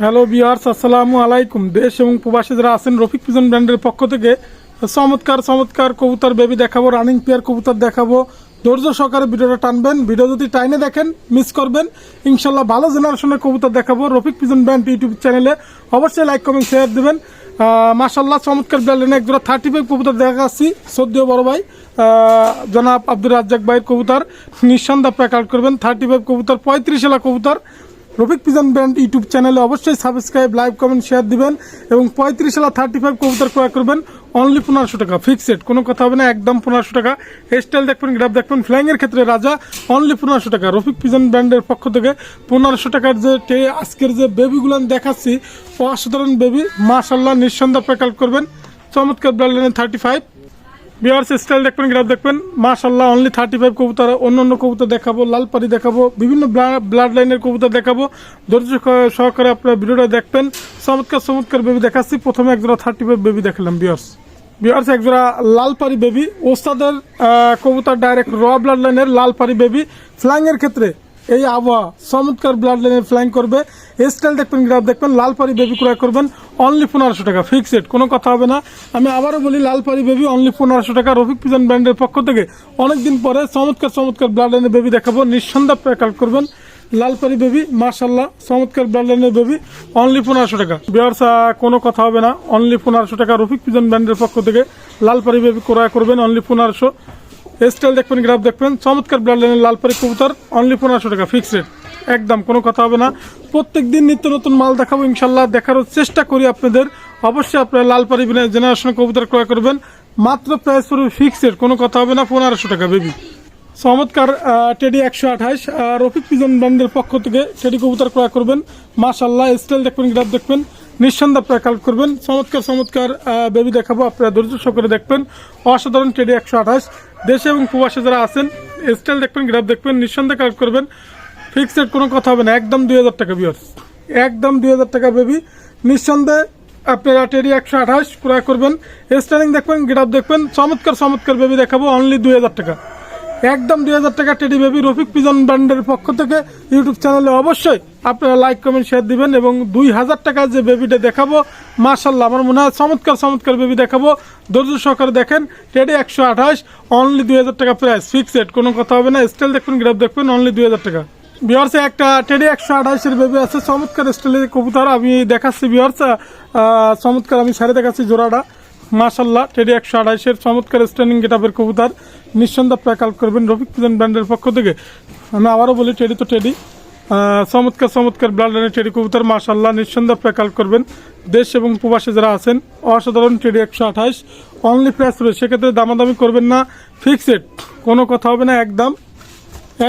Hello বিয়ার্স আসসালামু আলাইকুম দেশ এবং প্রবাসী যারা আছেন, রফিক পিজন ব্র্যান্ডের পক্ষ থেকে চমৎকার চমৎকার কবুতর বেবি দেখাবো রানিং পেয়ার কবুতর দেখাবো। ধৈর্য সহকারে ভিডিওটা টানবেন। ভিডিও যদি টাইনে দেখেন মিস করবেন। ইনশাল্লাহ ভালো জেনারেশনের কবুতর দেখাবো রফিক পিজন ব্র্যান্ড ইউটিউব চ্যানেলে অবশ্যই লাইক কমেন্ট শেয়ার দেবেন। মাসাল্লাহ চমৎকার ব্র্যান্ডের একজোড়া থার্টি ফাইভ কবুতর দেখা দেখাচ্ছি। সদ্য বড় ভাই। জনাব আব্দুর রাজ্জাক ভাইয়ের কবুতর। নিঃসন্দেহ প্যাকাউট করবেন। থার্টি ফাইভ কবুতর, পঁয়ত্রিশ এলা কবুতর। রফিক পিজন ব্র্যান্ড ইউটিউব চ্যানেলে অবশ্যই সাবস্ক্রাইব লাইভ কমেন্ট, শেয়ার দিবেন এবং পঁয়ত্রিশ সালা থার্টি ফাইভ কবুতর ক্রয় করবেন। অনলি পনেরোশো টাকা ফিক্সড কোনো কথা হবে না, একদম পনেরোশো টাকা। স্টাইল দেখবেন গ্রাফ দেখবেন ফ্ল্যাং এর ক্ষেত্রে রাজা অনলি পনেরোশো টাকা। রফিক পিজন ব্র্যান্ডের পক্ষ থেকে পনেরোশো টাকার যে টে, আজকের যে বেবিগুলো দেখাচ্ছি, অসাধারণ বেবি মাশাল্লাহ নিঃসন্দেহ প্যাকাল করবেন। চমৎকার ব্র্যান্ডের থার্টি ফাইভ বিয়ার্স স্টাইল দেখবেন গ্রাফ দেখবেন। মাশাল্লাহ অনলি থার্টি ফাইভ কবুতর অন্য অন্য কবুতর দেখাবো লাল পারি দেখাবো, বিভিন্ন ব্লাড লাইনের কবুতর দেখাবো। ধৈর্য সহকারে আপনার ভিডিওটা দেখবেন। চমৎকার চমৎকার বেবি দেখাচ্ছি। প্রথমে একজোড়া থার্টি ফাইভ বেবি দেখালাম বিয়ার্স বিয়ার্স একজোড়া লাল পারি বেবি ওস্তাদের কবুতর ডাইরেক্ট র ব্লাড লাইনের লাল পারি বেবি ফ্লাইং এর ক্ষেত্রে এই আবহাওয়া চমৎকার ব্লাড লাইনের ফ্লাইং করবে। স্টাইল দেখবেন গ্রাফ দেখবেন, লাল পারি বেবি ক্রয় করবেন অনলি পনেরোশো টাকা ফিক্সড কোনো কথা হবে না। আমি আবারও বলি, লাল পারি বেবি অনলি পনেরোশো টাকা। রফিক পিজন ব্র্যান্ডের পক্ষ থেকে অনেকদিন পরে চমৎকার চমৎকার ব্লাড লাইনের বেবি দেখাবো। নিঃসন্দেহ প্যাকাল করবেন। লাল পারি বেবি মার্শাল্লাহ চমৎকার ব্লাড লাইনের বেবি অনলি পনেরোশো টাকা। বিয়ার্স কোনো কথা হবে না। অনলি পনেরোশো টাকা রফিক পিজন ব্র্যান্ডের পক্ষ থেকে লাল পারি বেবি ক্রয় করবেন অনলি পনেরোশো। স্টাইল দেখবেন গ্রাফ দেখবেন। চমৎকার ব্লাড লাইনের লাল পারি কবুতর অনলি পনেরোশো টাকা ফিক্সড রেট একদম, কোনো কথা হবে না। প্রত্যেক দিন নিত্য নতুন মাল দেখাবো, ইনশাল্লাহ। দেখারও চেষ্টা করি আপনাদের। অবশ্যই আপনারা লাল পারি জেনারেশন কবুতর ক্রয় করবেন। মাত্র প্রাইস পড়বে ফিক্সড কোনো কথা হবে না, পনেরোশো টাকা বেবি চমৎকার টেডি একশো আঠাশ রফিক পিজন ব্র্যান্ডের পক্ষ থেকে টেডি কবুতর ক্রয় করবেন। মাশাল্লাহ স্টাইল দেখবেন গ্রাফ দেখবেন। নিঃসন্দেহ আপনারা কালেক্ট করবেন। চমৎকার চমৎকার বেবি দেখাবো, আপনারা ধৈর্য সহকারে দেখবেন। অসাধারণ টেডি একশো আঠাশ। দেশে এবং প্রবাসে যারা আছেন স্টাইল দেখবেন গ্রাফ দেখবেন, নিঃসন্দেহে কালেক্ট করবেন। ফিক্সড কোনো কথা হবে না, একদম দুই হাজার টাকা বিয়ার্স একদম দুই হাজার টাকা বেবি। নিঃসন্দেহে আপনারা টেডি একশো আঠাশ ক্রয় করবেন। স্টাইলিং দেখবেন গ্রাফ দেখবেন। চমৎকার চমৎকার বেবি দেখাবো অনলি দুই হাজার টাকা। একদম দুই হাজার টাকা টেডি বেবি রফিক পিজন ব্র্যান্ডের পক্ষ থেকে ইউটিউব চ্যানেলে অবশ্যই আপনারা লাইক, কমেন্ট শেয়ার দিবেন এবং দুই হাজার টাকার যে বেবিটা দেখাবো মার্শাল্লাহ আমার মনে হয় চমৎকার চমৎকার বেবি দেখাবো। ধৈর্য সহকারে দেখেন টেডি একশো আঠাশ অনলি দুই হাজার টাকা প্রাইস ফিক্সড কোনো কথা হবে না স্টাইল দেখবেন গ্রাফ দেখবেন অনলি দুই হাজার টাকা। বিহার্সে একটা টেডি একশো আঠাশের বেবি আছে, চমৎকার স্টাইলের কবুতর, আমি দেখাচ্ছি বিহার্স চমৎকার, আমি সারে দেখাচ্ছি জোড়াটা। মাশাল্লাহ টেডি একশো আড়াইশের চমৎকার স্ট্যান্ডিং গেটাপের কবুতার। নিঃসন্দেহ প্যাকাল করবেন রফিক পিজন ব্র্যান্ডের পক্ষ থেকে। আমি আবারও বলি, টেডি তো টেডি। চমৎকার চমৎকার ব্লাড লাইনের টেডি কবুতর মাশাল্লাহ নিঃসন্দেহ প্যাকাল করবেন। দেশ এবং প্রবাসে যারা আছেন, অসাধারণ টেডি একশো আঠাশ অনলি প্রাইস রয়েছে, সেক্ষেত্রে দামাদামি করবেন না ফিক্সড কোনো কথা হবে না, একদম।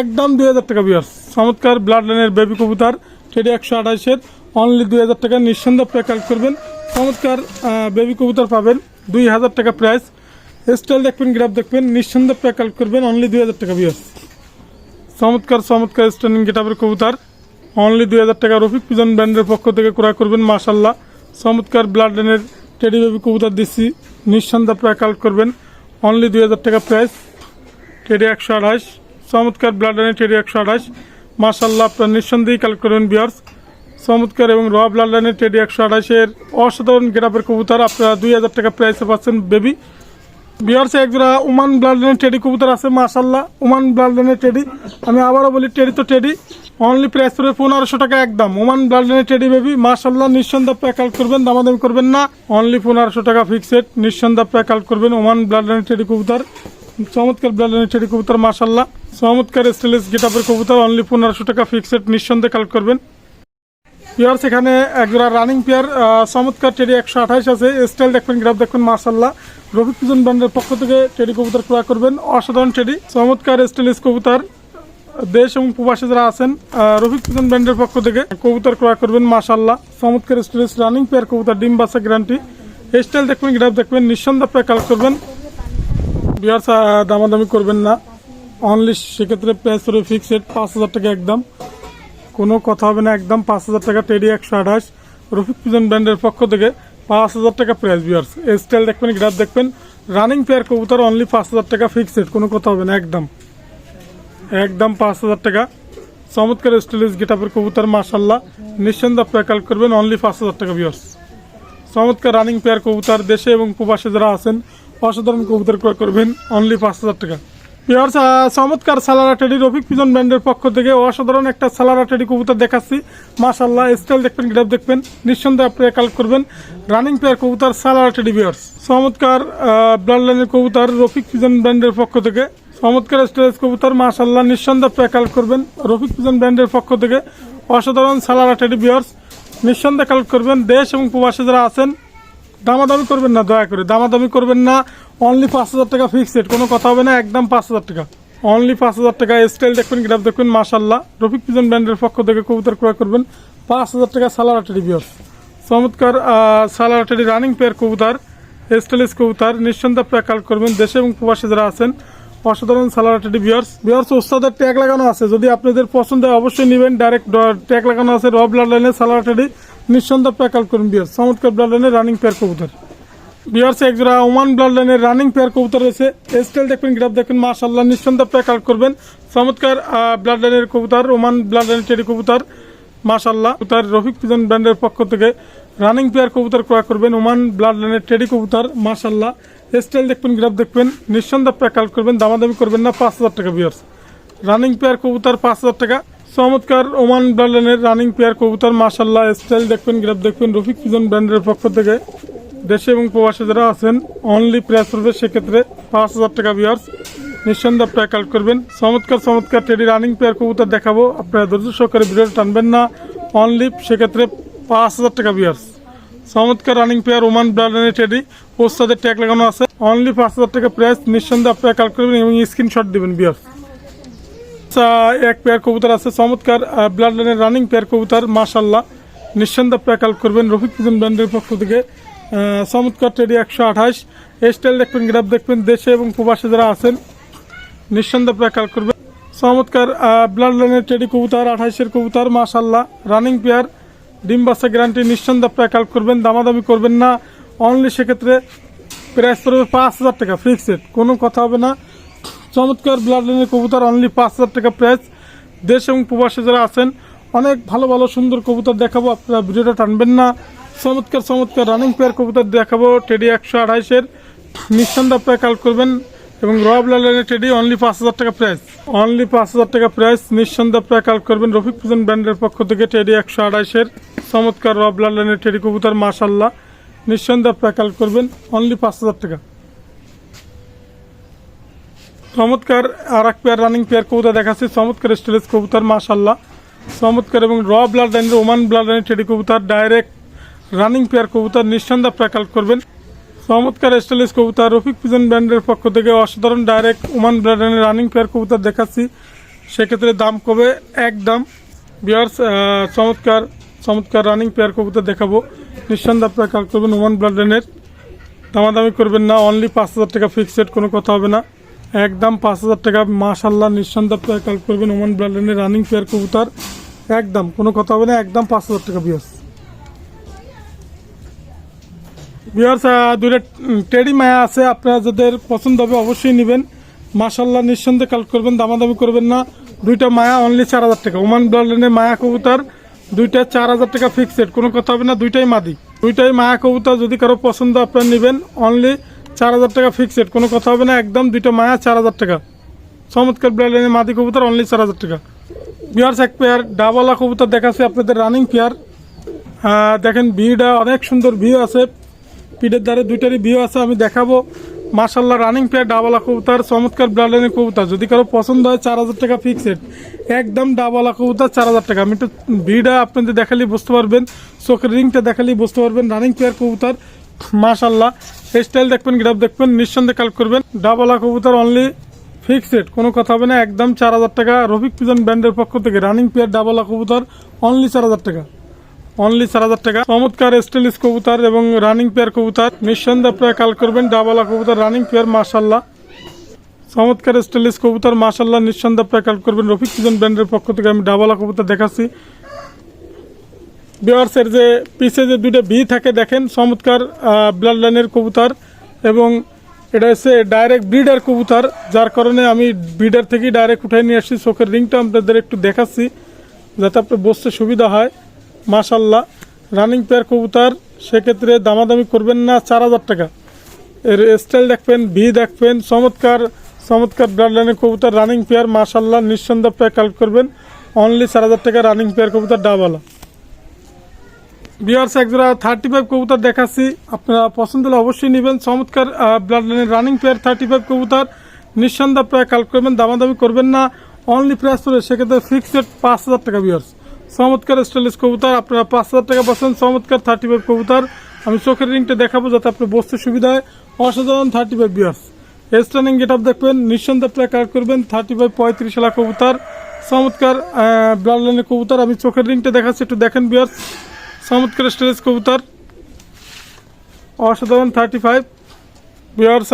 একদম দুই হাজার টাকা বিয়ার্স চমৎকার ব্লাড লাইনের বেবি কবুতর, টেডি একশো আঠাশের অনলি দুই হাজার টাকা, নিঃসন্দেহ প্যাকাল করবেন। চমৎকার বেবি কবুতর পাবেন। দুই হাজার টাকা প্রাইস স্টাইল দেখবেন গ্রাফ দেখবেন, নিঃসন্দেহ প্যাকাল করবেন অনলি দুই হাজার টাকা বিয়ার্স চমৎকার চমৎকার স্ট্যান্ডিং গেটাপের কবুতর। অনলি দুই হাজার টাকা রফিক পিজন ব্র্যান্ডের পক্ষ থেকে ক্রয় করবেন মাশাল্লাহ চমৎকার ব্লাড লাইনের টেডি বেবি কবুতর দিচ্ছি, নিঃসন্দেহ প্যাকাল করবেন। অনলি দুই হাজার টাকা প্রাইস টেডি একশো আঠাশ চমৎকার ব্লাড লাইনের টেডি একশো আঠাশ মাশাল্লাহ আপনার নিঃসন্দেহেই কালেক্ট করবেন বিয়ার্স চমৎকার এবং র ব্লাড লাইনের টেডি একশো আঠাশের অসাধারণ গেটাপের কবুতর। আপনারা দুই হাজার টাকা প্রাইসে পাচ্ছেন বেবি বিহার্সে একজোড়া উমান ব্লাড লাইনের টেডি কবুতর আছে মাশাল্লাহ উমান ব্লাড লাইনের টেডি। আমি আবারও বলি, টেডি তো টেডি। অনলি প্রাইস পড়বে পনেরোশো টাকা একদম। ওমান ব্লাড লাইনের টেডি বেবি মাশাল্লাহ নিঃসন্দেহ প্যাকাল করবেন, দামাদামি করবেন না। অনলি পনেরোশো টাকা ফিক্সড নিঃসন্দেহ প্যাকাল করবেন ওমান ব্লাড লাইনের টেডি কবুতর। চমৎকার ব্লাড লাইনের টেডি কবুতর মাশাল্লাহ চমৎকার স্টেলেস গেটাপের কবুতর অনলি পনেরোশো টাকা ফিক্সড নিঃসন্দেহে কালেক্ট করবেন। পেয়ার সেখানে একজোড়া রানিং পেয়ার চমৎকার টেডি একশো আঠাশ আছে। স্টাইল দেখবেন গ্রাফ দেখবেন মার্শাল্লাহ রফিক পিজন ব্র্যান্ডের পক্ষ থেকে টেডি কবুতর ক্রয় করবেন। অসাধারণ টেডি চমৎকার স্টাইলিশ কবুতর। দেশ এবং প্রবাসী যারা আছেন রফিক পিজন ব্র্যান্ডের পক্ষ থেকে কবুতর ক্রয় করবেন মাশাল্লাহ চমৎকার স্টাইলিশ রানিং পেয়ার কবুতর, ডিম বাসা গ্যারান্টি স্টাইল দেখবেন গ্রাফ দেখবেন, নিঃসন্দেহ পেয়ে কালেক্ট করবেন। বিয়ার দামাদামি করবেন না। অনলি সেক্ষেত্রে প্রাইস পড়বে ফিক্সড পাঁচ হাজার টাকা একদম। কোনো কথা হবে না, একদম পাঁচ হাজার টাকা টেডি একশো আঠাশ, রফিক পিজন ব্র্যান্ডের পক্ষ থেকে পাঁচ হাজার টাকা প্রাইস বিয়ার্স স্টাইল দেখবেন গ্রাফ দেখবেন রানিং পেয়ার কবুতর অনলি পাঁচ হাজার টাকা ফিক্সড কোনো কথা হবে না, একদম। একদম পাঁচ হাজার টাকা। চমৎকার স্টাইলিশ গেটাপের কবুতর মাশাল্লাহ নিঃসন্দেহে আপনারা করবেন অনলি পাঁচ হাজার টাকা ভিউয়ার্স চমৎকার রানিং পেয়ার কবুতর, দেশে এবং প্রবাসে যারা আছেন, অসাধারণ কবুতর ক্রয় করবেন অনলি পাঁচ হাজার টাকা। পিওর্স চমৎকার সালারা টেডি, রফিক পিজন ব্র্যান্ডের পক্ষ থেকে অসাধারণ একটা সালারা টেডি কবুতর দেখাচ্ছি। মাশাল্লাহ স্টাইল দেখবেন গ্রাফ দেখবেন, নিঃসন্দেহে আপনারা কালেক্ট করবেন। রানিং পেয়ার কবুতর, সালারা টেডি বিয়ার্স চমৎকার ব্লাড লাইনের কবুতর, রফিক পিজন ব্র্যান্ডের পক্ষ থেকে। চমৎকার স্টাইলিশ কবুতর মাশাল্লাহ নিঃসন্দেহে আপনারা কালেক্ট করবেন। রফিক পিজন ব্র্যান্ডের পক্ষ থেকে অসাধারণ সালারা টেডি বিয়ার্স নিঃসন্দেহে কালেক্ট করবেন। দেশ এবং প্রবাসে যারা আছেন দামাদামি করবেন না, দয়া করে। দামাদামি করবেন না অনলি পাঁচ হাজার টাকা ফিক্সড কোনো কথা হবে না, একদম পাঁচ হাজার টাকা। অনলি পাঁচ হাজার টাকা স্টাইল দেখবেন গ্রাফ দেখবেন মাশাল্লাহ রফিক পিজন ব্র্যান্ডের পক্ষ থেকে কবুতর ক্রয় করবেন। পাঁচ হাজার টাকা সালার আটারি বিয়স চমৎকার সালার আটারি রানিং পেয়ার কবুতর স্টাইলিশ কবুতর, নিঃসন্দেহ প্যাকাল কাল করবেন। দেশে এবং প্রবাসী যারা আছেন অসাধারণ সালার আটারি বিয়ার্স বিয়ার্স ওস্তাদের ট্যাগ লাগানো আছে। যদি আপনাদের পছন্দ হয়, অবশ্যই নেবেন। ডাইরেক্ট ট্যাগ লাগানো আছে র ব্লাড লাইনের সালার আটারি নিঃসন্দেহে আপনারা কাল করবেন বিয়ার্স চমৎকার ব্লাড লাইনের রানিং পেয়ার কবুতর। বিয়ার্স একজোড়া ওমান ব্লাড লাইনের রানিং পেয়ার কবুতর রয়েছে। স্টাইল দেখবেন গ্রাফ দেখবেন মাশাল্লাহ নিঃসন্দেহে কালেক্ট করবেন। চমৎকার ব্লাড লাইনের কবুতর, ওমান ব্লাড লাইনের টেরি কবুতর। মাশাল্লাহ তার রফিক পিজন ব্র্যান্ডের পক্ষ থেকে রানিং পেয়ার কবুতর ক্রয় করবেন। ওমান ব্লাড লাইনের টেডি কবুতর মাশাল্লাহ স্টাইল দেখবেন, গ্রাফ দেখবেন, নিঃসন্দেহে আপনারা কালেক্ট করবেন, দামাদামি করবেন না, পাঁচ হাজার টাকা বিয়ার্স রানিং পেয়ার কবুতর, পাঁচ হাজার টাকা। চমৎকার ওমান ব্র্যান্ডের রানিং পেয়ার কবুতর মাশাল্লাহ স্টাইল দেখবেন, গ্রাফ দেখবেন, রফিক পিজন ব্র্যান্ডের পক্ষ থেকে। দেশে এবং প্রবাসে যারা আছেন অনলি প্রাইস পড়বে সেক্ষেত্রে পাঁচ হাজার টাকা বিয়ার্স নিঃসন্দেহে আপনারা কালেক্ট করবেন। চমৎকার চমৎকার টেডি রানিং পেয়ার কবুতর দেখাবো। আপনারা ধৈর্য সহকারে ভিডিওটা টানবেন না। অনলি সেক্ষেত্রে পাঁচ হাজার টাকা বিয়ার্স চমৎকার রানিং পেয়ার ওমান ব্র্যান্ডের টেডি পোস্টাদের ট্যাগ লাগানো আছে। অনলি পাঁচ হাজার টাকা প্রাইস নিঃসন্দেহে আপনারা কালেক্ট করবেন এবং স্ক্রিনশট দেবেন বিয়ার এক পেয়ার কবুতর আছে, চমৎকার ব্লাড লাইনের রানিং পেয়ার কবুতর মাশাল্লাহ নিঃসন্দেহে আপনারা কাল করবেন, রফিক পিজন ব্র্যান্ডের পক্ষ থেকে। চমৎকার টেডি একশো আঠাশ। স্টাইল দেখবেন গ্রাফ দেখবেন, দেশে এবং প্রবাসে যারা আছেন, নিঃসন্দেহ আপনারা কাল করবেন। চমৎকার ব্লাড লাইনের টেডি কবুতর আঠাইশের কবুতর মাশাল্লাহ রানিং পেয়ার ডিম গ্যারান্টি নিঃসন্দেহে আপনারা করবেন, দামাদামি করবেন না। অনলি সেক্ষেত্রে প্রাইস পড়বে পাঁচ হাজার টাকা ফিক্সড কোনো কথা হবে না। চমৎকার ব্লাড লাইনের কবুতর অনলি পাঁচ হাজার টাকা প্রাইস দেশ এবং প্রবাসে যারা আছেন, অনেক ভালো ভালো, সুন্দর কবুতর দেখাবো। আপনারা ভিডিওটা টানবেন না। চমৎকার চমৎকার রানিং পেয়ার কবুতর দেখাবো। টেডি একশো আড়াইশের। নিঃসন্দেহে আপনারা করবেন। এবং র ব্লাড লাইনের টেডি অনলি পাঁচ হাজার টাকা প্রাইস অনলি পাঁচ হাজার টাকা প্রাইস নিঃসন্দেহে আপনারা কাল করবেন রফিক পুজন ব্র্যান্ডের পক্ষ থেকে টেডি একশো আড়াইশের চমৎকার র ব্লাড লাইনের টেডি কবুতর মাশাল্লাহ নিঃসন্দেহে আপনারা কাল করবেন অনলি পাঁচ হাজার টাকা। চমৎকার আর এক পেয়ার রানিং পেয়ার কবুতর দেখাচ্ছি। চমৎকার স্টেলেজ কবুতর মাশাল্লাহ চমৎকার এবং র ব্লাড লাইনের ওমান ব্লাড লাইনের টেডি কবুতর ডাইরেক্ট রানিং পেয়ার কবুতর, নিঃসন্দেহে কালেক্ট করবেন। চমৎকার স্টেলেজ কবুতর। রফিক পিজন ব্র্যান্ডের পক্ষ থেকে অসাধারণ ডাইরেক্ট ওমান লাইনের রানিং পেয়ার কবুতর দেখাচ্ছি। সেক্ষেত্রে দাম কবে? একদম। বিয়ার্স চমৎকার চমৎকার রানিং পেয়ার কবুতর দেখাবো। নিঃসন্দেহ আপনারা কালেক্ট করবেন ওমান লাইনের দামাদামি করবেন না অনলি পাঁচ হাজার টাকা ফিক্সড কোনো কথা হবে না। একদম পাঁচ হাজার টাকা মাশাল্লাহ নিঃসন্দেহে আপনারা কাল করবেন ওমান ব্র্যান্ডের রানিং পেয়ার কবুতর। একদম, কোনো কথা হবে না, একদম পাঁচ হাজার টাকা বিয়ার্স বিয়ার্স দুইটা টেডি মায়া আছে। আপনারা যাদের পছন্দ হবে অবশ্যই নেবেন। মাশাল্লাহ নিঃসন্দেহে কাল করবেন, দামাদামি করবেন না। দুইটা মায়া অনলি চার হাজার টাকা। ওমান ব্র্যান্ডের মায়া কবুতর, দুইটা চার হাজার টাকা ফিক্সড কোনো কথা হবে না, দুইটাই মাদি। দুইটাই মায়া কবুতর, যদি কারও পছন্দ আপনারা নেবেন অনলি চার হাজার টাকা ফিক্সড কোনো কথা হবে না, একদম দুইটা মায়া, চার হাজার টাকা। চমৎকার ব্র্যান্ডের মাদি কবুতর অনলি চার হাজার টাকা। বিয়ার্স এক পেয়ার ডাবলা কবুতর দেখাচ্ছে আপনাদের রানিং পেয়ার দেখেন ভিউটা অনেক সুন্দর ভিউ আছে। পিঠের ধারে দুইটারই ভিউ আছে, আমি দেখাবো। মাশাল্লাহ রানিং প্লেয়ার ডাবলা কবুতর, চমৎকার ব্র্যান্ডের কবুতর। যদি কারও পছন্দ হয়, চার হাজার টাকা ফিক্সড একদম ডাবলা কবুতার, চার হাজার টাকা। আমি একটু ভিউটা আপনাদের দেখালেই বুঝতে পারবেন, চোখের রিংটা দেখালেই বুঝতে পারবেন রানিং পেয়ার কবুতর। মাশাল্লাহ স্টাইল দেখবেন গ্রাফ দেখবেন, নিঃসন্দেহে কাল করবেন। ডাবলা কবুতার অনলি ফিক্সড কোনো কথা হবে না। একদম চার হাজার টাকা, রফিক পিজন ব্র্যান্ডের পক্ষ থেকে রানিং পেয়ার ডাবলা কবুতর অনলি চার হাজার টাকা। অনলি চার হাজার টাকা। চমৎকার স্টেলিস কবুতর এবং রানিং পেয়ার কবুতর। নিঃসন্দেহে আপনারা কাল করবেন, ডাবালা কবুতর রানিং পেয়ার মাশাল্লাহ চমৎকার স্টেলিস কবুতর মাশাল্লাহ নিঃসন্দেহে আপনারা কাল করবেন। রফিক পিজন ব্র্যান্ডের পক্ষ থেকে আমি ডাবলা কবুতর দেখাচ্ছি। বিয়ার্সের যে পিছে যে দুইটা ভি থাকে, দেখেন, চমৎকার ব্লাড লাইনের কবুতর এবং এটা হচ্ছে ডাইরেক্ট ব্রিডার কবুতর, যার কারণে আমি ব্রিডার থেকেই ডাইরেক্ট উঠাই নিয়ে আসছি। চোখের রিংটা আপনাদের একটু দেখাচ্ছি, যাতে আপনার বসতে সুবিধা হয়। মাশাল্লাহ রানিং পেয়ার কবুতর, সেক্ষেত্রে দামাদামি করবেন না, চার হাজার টাকা। এর স্টাইল দেখবেন, ভি দেখবেন, চমৎকার চমৎকার ব্লাড লাইনের কবুতর রানিং পেয়ার মাশাল্লাহ নিঃসন্দেহ পেয়ার কালেক্ট করবেন অনলি চার হাজার টাকা রানিং পেয়ার কবুতর, ডাবালা। বিয়ার্স একজোড়া থার্টি ফাইভ কবুতর দেখাচ্ছি, আপনারা পছন্দ হলে অবশ্যই নেবেন, চমৎকার ব্লাড লাইনের রানিং পেয়ার থার্টি ফাইভ কবুতর, নিঃসন্দেহ প্রায় কালেক্ট করবেন, দামাদামি করবেন না অনলি প্রাইস পড়বে, সেক্ষেত্রে ফিক্সড পাঁচ হাজার টাকা বিয়ার্স চমৎকার স্টাইলিশ কবুতর, আপনারা পাঁচ হাজার টাকা পাচ্ছেন, চমৎকার থার্টি ফাইভ কবুতর। আমি চোখের রিংটা দেখাবো যাতে আপনার বসতে সুবিধা হয়। অসাধারণ থার্টি ফাইভ বিয়ার্স স্টার্নিং গেট আপ দেখবেন, নিঃসন্দেহ প্রায় কালেক্ট করবেন থার্টি ফাইভ পঁয়ত্রিশ এলা কবুতর। চমৎকার ব্লাড লাইনের কবুতর, আমি চোখের রিংটা দেখাচ্ছি, একটু দেখেন বিয়ার্স চমৎকার স্টেজ কবুতর। অসাধারণ থার্টি ফাইভ বিয়ার্স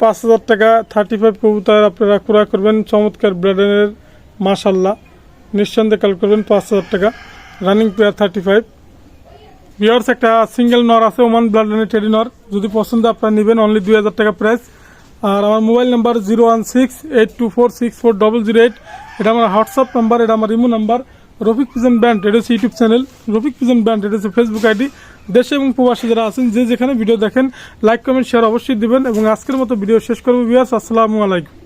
পাঁচ হাজার টাকা থার্টি ফাইভ কবুতর আপনারা ক্রয় করবেন, চমৎকার ব্র্যান্ডের মাশাল্লাহ নিঃসন্দেহে কাল করবেন, পাঁচ হাজার টাকা। রানিং পেয়ার থার্টি ফাইভ বিয়ার্স একটা সিঙ্গেল নর আছে ওমান ব্লাড লাইনের টেডি নর। যদি পছন্দ, আপনারা নেবেন অনলি দুই হাজার টাকা প্রাইস আর আমার mobile number zero one six eight two four six four double zero eight এটা আমার হোয়াটসঅ্যাপ নাম্বার এটা আমার imo number Rafiq pigeon band এটা হচ্ছে YouTube channel Rafiq pigeon band এটা হচ্ছে ফেসবুক আইডি দেশে এবং প্রবাসী যারা আছেন, যে যেখানে ভিডিও দেখেন লাইক কমেন্ট শেয়ার অবশ্যই দিবেন। এবং আজকের মতো ভিডিও শেষ করব বিয়ার্স আসসালামু আলাইকুম।